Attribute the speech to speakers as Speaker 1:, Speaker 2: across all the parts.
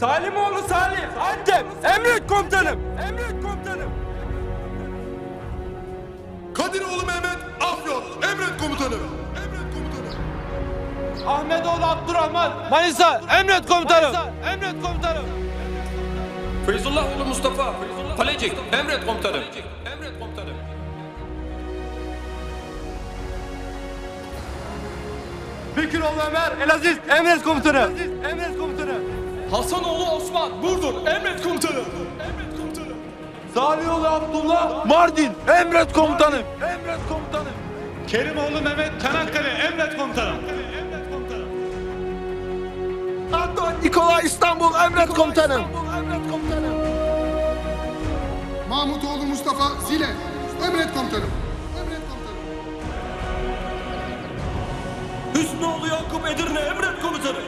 Speaker 1: Salimoğlu Salih, Antep, emret komutanım. Emret komutanım.
Speaker 2: Kadiroğlu Mehmet Afyon. Emret komutanım. Emret komutanım.
Speaker 1: Ahmetoğlu Abdurrahman, Manisa, emret komutanım. Emret komutanım.
Speaker 3: Feyzullahoğlu Mustafa, Kalecik, emret komutanım. Emret komutanım.
Speaker 1: Bekiroğlu Ömer, Elaziz, emret komutanım. Emret komutanım.
Speaker 3: Hasanoğlu Osman, Burdur, emret komutanım. Emret komutanım.
Speaker 1: Salihoğlu Abdullah, Mardin, emret komutanım. Emret komutanım.
Speaker 4: Kerimoğlu Mehmet Çanakkale emret komutanım. Emret komutanım.
Speaker 1: Anton Nikola İstanbul, emret komutanım. Emret komutanım.
Speaker 2: Mahmutoğlu Mustafa Zile. Emret komutanım. Emret komutanım.
Speaker 3: Hüsnoğlu Yakup Edirne, emret komutanım.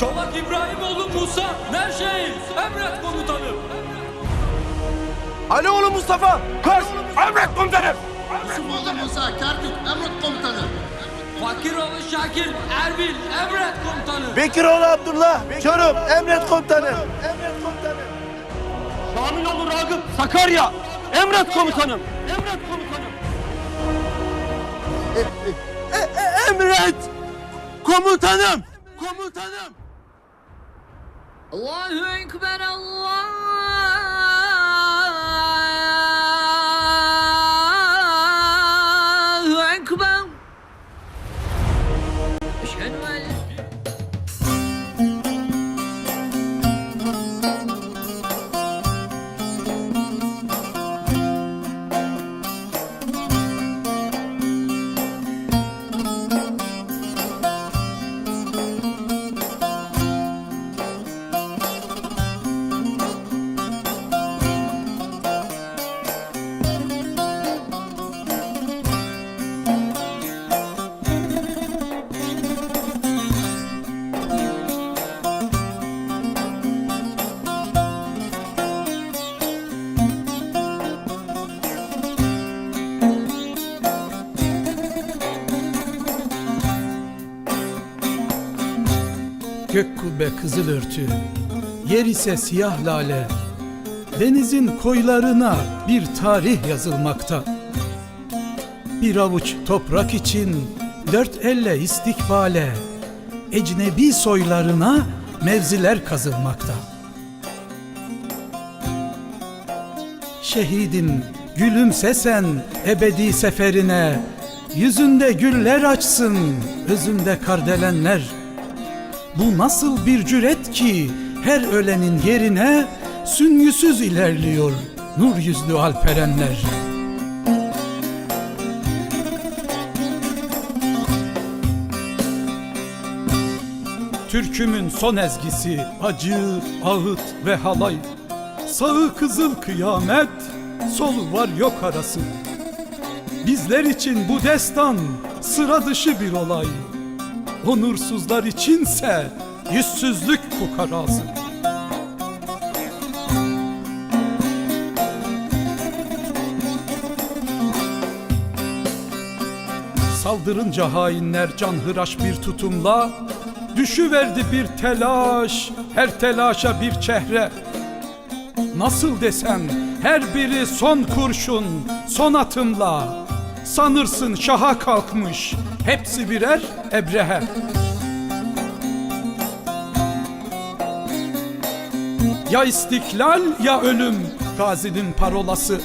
Speaker 3: Çolak İbrahimoğlu Musa, Nevşehir, emret komutanım.
Speaker 1: Alioğlu Mustafa, Kars, emret komutanım.
Speaker 2: Yusufoğlu Musa Kerkük. Emret komutanım.
Speaker 3: Fakiroğlu Şakir, Erbil, emret komutanım.
Speaker 1: Bekiroğlu Abdullah, Çorum, emret komutanım. Emret komutanım. Şamiloğlu Ragıp, Sakarya, emret komutanım. Emret komutanım. emret komutanım. Komutanım.
Speaker 5: Allahu Akbar, Allah.
Speaker 6: Gök kubbe kızıl örtü, yer ise siyah lale. Denizin koylarına bir tarih yazılmakta. Bir avuç toprak için dört elle istikbale, ecnebi soylarına mevziler kazılmakta. Şehidin gülümsesen ebedi seferine, yüzünde güller açsın, özünde kardelenler. Bu nasıl bir cüret ki her ölenin yerine süngüsüz ilerliyor nur yüzlü alperenler. Türkümün son ezgisi acı, ağıt ve halay. Sağı kızıl kıyamet, solu var yok arası. Bizler için bu destan sıra dışı bir olay. Onursuzlar içinse yüzsüzlük fukarası. Saldırınca hainler canhıraş bir tutumla Düşüverdi bir telaş, her telaşa bir çehre Nasıl desem her biri son kurşun, son atımla Sanırsın şaha kalkmış, hepsi birer ebrehe. Ya istiklal ya ölüm gazinin parolası.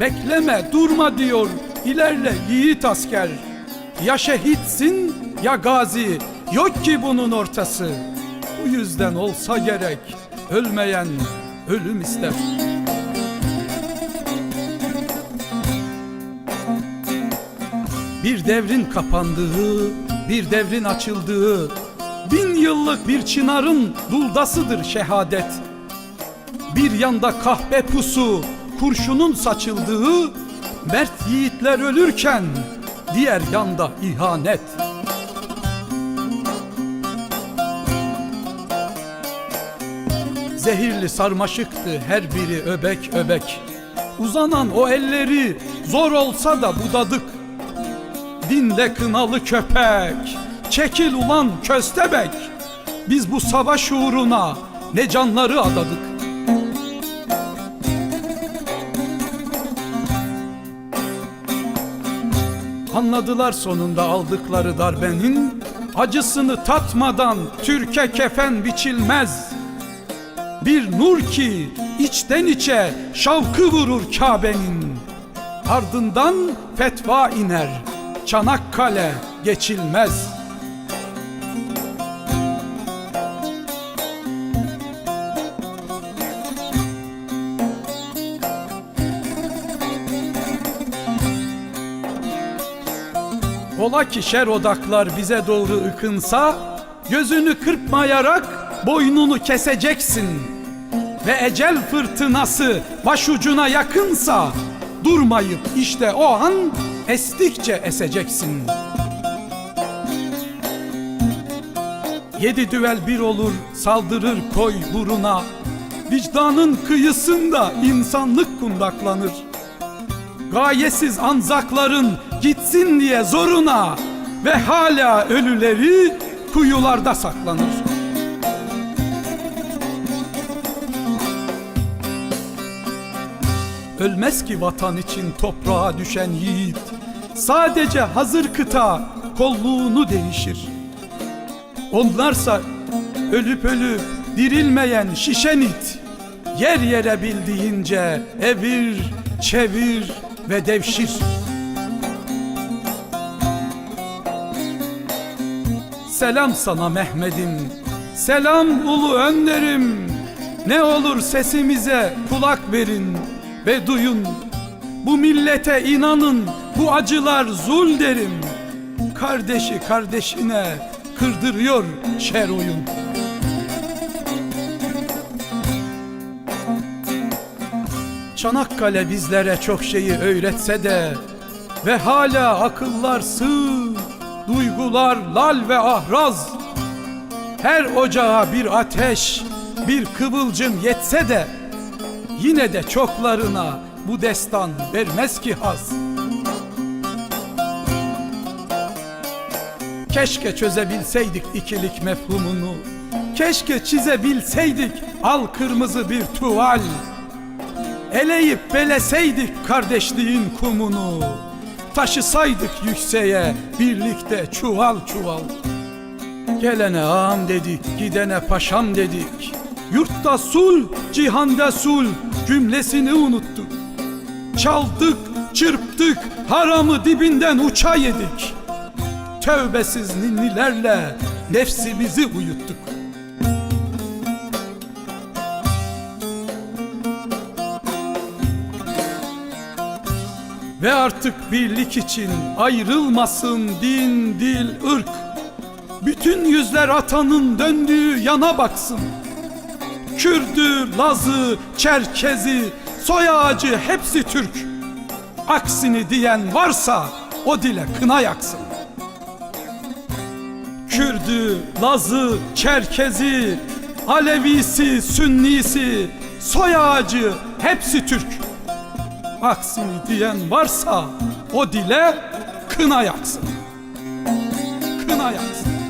Speaker 6: Bekleme durma diyor ilerle yiğit asker. Ya şehitsin ya gazi yok ki bunun ortası. Bu yüzden olsa gerek ölmeyen ölüm ister Bir devrin kapandığı, bir devrin açıldığı Bin yıllık bir çınarın duldasıdır şehadet bir yanda kahpe pusu, kurşunun saçıldığı, mert yiğitler ölürken diğer yanda ihanet. Zehirli sarmaşıktı her biri öbek öbek. Uzanan o elleri zor olsa da budadık. Dinle kınalı köpek, çekil ulan köstebek. Biz bu savaş uğruna ne canları adadık. Anladılar sonunda aldıkları darbenin Acısını tatmadan Türkiye kefen biçilmez Bir nur ki içten içe şavkı vurur Kabe'nin Ardından fetva iner Çanakkale geçilmez. Ola ki şer odaklar bize doğru ıkınsa Gözünü kırpmayarak boynunu keseceksin. Ve ecel fırtınası başucuna yakınsa Durmayıp işte o an estikçe eseceksin. Yedi düvel bir olur saldırır koy buruna. Vicdanın kıyısında insanlık kundaklanır. Gayesiz anzakların gitsin diye zoruna Ve hala ölüleri kuyularda saklanır Ölmez ki vatan için toprağa düşen yiğit. Sadece hazır kıta kolluğunu değişir. Onlarsa ölüp ölüp dirilmeyen şişen it Yer yere bildiğince evir, çevir ve devşir. Selam sana Mehmet'im Selam ulu önderim. Ne olur sesimize kulak verin ve duyun Bu millete inanın bu acılar zul derim Kardeşi kardeşine kırdırıyor şer oyun. Çanakkale bizlere çok şeyi öğretse de Ve hala akıllar sığ, duygular lal ve ahraz. Her ocağa bir ateş, bir kıvılcım yetse de Yine de çoklarına bu destan vermez ki haz. Keşke çözebilseydik ikilik mefhumunu Keşke çizebilseydik al kırmızı bir tuval. Eleyip beleseydik kardeşliğin kumunu Taşısaydık yükseğe birlikte çuval çuval. Gelene ağam dedik, gidene paşam dedik Yurtta sul, cihanda sul cümlesini unuttuk Çaldık, çırptık, haramı dibinden uça yedik Tövbesiz ninnilerle nefsimizi uyuttuk Ve artık birlik için ayrılmasın din, dil, ırk. Bütün yüzler atanın döndüğü yana baksın. Kürdü, Lazı, Çerkezi, soy ağacı hepsi Türk. Aksini diyen varsa o dile kına yaksın. Kürdü, Lazı, Çerkezi, Alevisi, Sünnisi, soy ağacı hepsi Türk. Aksini diyen varsa o dile kına yaksın. Kına yaksın.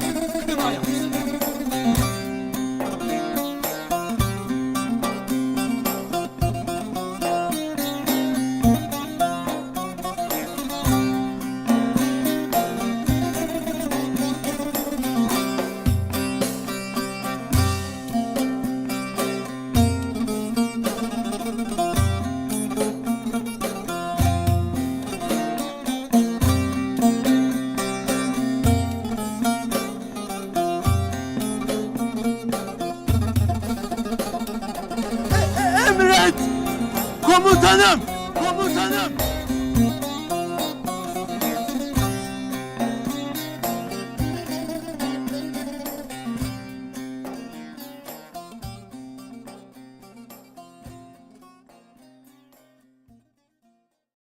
Speaker 1: Komutanım! Komutanım!